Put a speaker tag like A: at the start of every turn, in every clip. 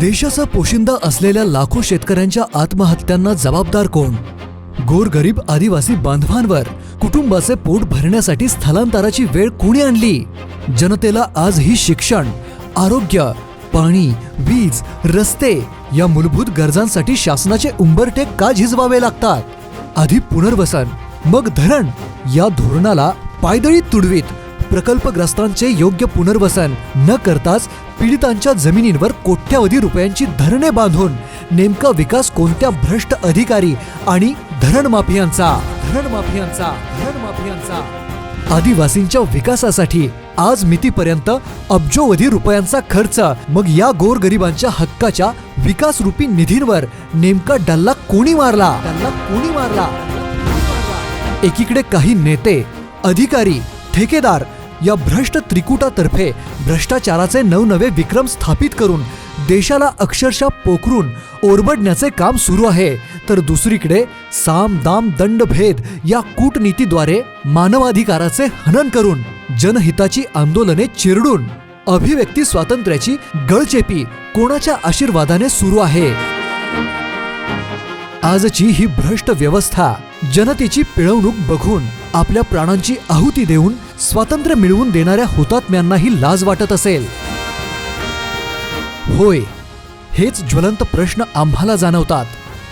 A: देशाचा पोशिंदा असलेल्या लाखो शेतकऱ्यांच्या आत्महत्यांना जबाबदार कोण? गोरगरीब आदिवासी बांधवांवर कुटुंबाचे पोट भरण्यासाठी स्थलांतराची वेळ कोणी आणली? जनतेला आजही शिक्षण आरोग्य पाणी वीज रस्ते या मूलभूत गरजांसाठी शासनाचे उंबरटे का झिजवावे लागतात? आधी पुनर्वसन मग धरण या धोरणाला पायदळी तुडवीत प्रकल्पग्रस्तांचे योग्य पुनर्वसन न करताच पीडितांच्या जमिनींवर कोट्यावधी रुपयांची धरणे बांधून नेमका विकास कोणत्या भ्रष्ट अधिकारी आणि धरण माफियांचा धरण माफियांचा धरण माफियांचा? आदिवासींच्या विकासासाठी आज मितीपर्यंत अब्जोवधी रुपयांचा खर्च मग या गोरगरिबांच्या हक्काच्या विकास रूपी निधींवर नेमका डल्ला कोणी मारला? डल्ला कोणी मारला? एकीकडे काही नेते अधिकारी ठेकेदार या भ्रष्ट त्रिकुटातर्फे भ्रष्टाचाराचे नवनवे विक्रम स्थापित करून देशाला अक्षरशः पोखरून ओरबडण्याचे काम सुरू आहे. तर दुसरीकडे साम दाम दंड भेद या कूटनीतीद्वारे मानवाधिकाराचे हनन करून जनहिताची आंदोलने चिरडून अभिव्यक्ती स्वातंत्र्याची गळचेपी कोणाच्या आशीर्वादाने सुरू आहे? आजची ही भ्रष्ट व्यवस्था जनतेची पिळवणूक बघून आपल्या प्राणांची आहुती देऊन स्वातंत्र्य मिळवून देणाऱ्या हुतात्म्यांनाही लाज वाटत असेल. होय हेच ज्वलंत प्रश्न आम्हाला जाणवतात.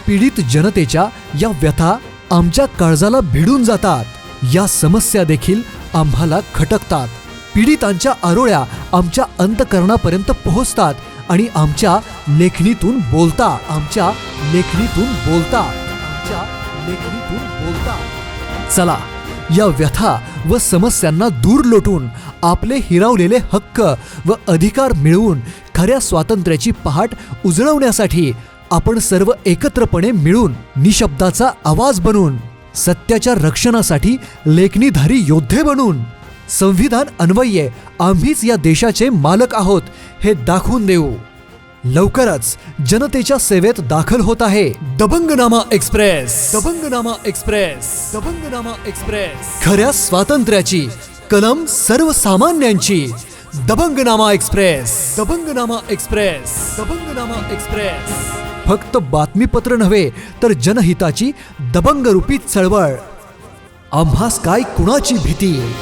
A: पीडित जनतेच्या या व्यथा आमच्या काळजाला भिडून जातात. या समस्या देखील आम्हाला खटकतात. पीडितांच्या आरोळ्या आमच्या अंतकरणापर्यंत पोहोचतात आणि आमच्या लेखणीतून बोलता आमच्या लेखणीतून बोलता आमच्या लेखणीतून बोलता. चला या व्यथा व समस्यांना दूर लोटून आपले हिरावलेले हक्क व अधिकार मिळवून खऱ्या स्वातंत्र्याची पहाट उजळवण्यासाठी आपण सर्व एकत्रपणे मिळून निशब्दाचा आवाज बनून सत्याच्या रक्षणासाठी लेखणीधारी योद्धे बनून संविधान अन्वये आम्हीच या देशाचे मालक आहोत हे दाखवून देऊ. लवकरच जनतेच्या सेवेत दाखल होत आहे Dabangnama express. Dabangnama express. Dabangnama express. खऱ्या स्वातंत्र्याची कलम सर्वसामान्यांची. Dabangnama express. Dabangnama express. Dabangnama express. फक्त बातमीपत्र नव्हे तर जनहिताची दबंगरूपी चळवळ. आम्हास काय कुणाची भीती?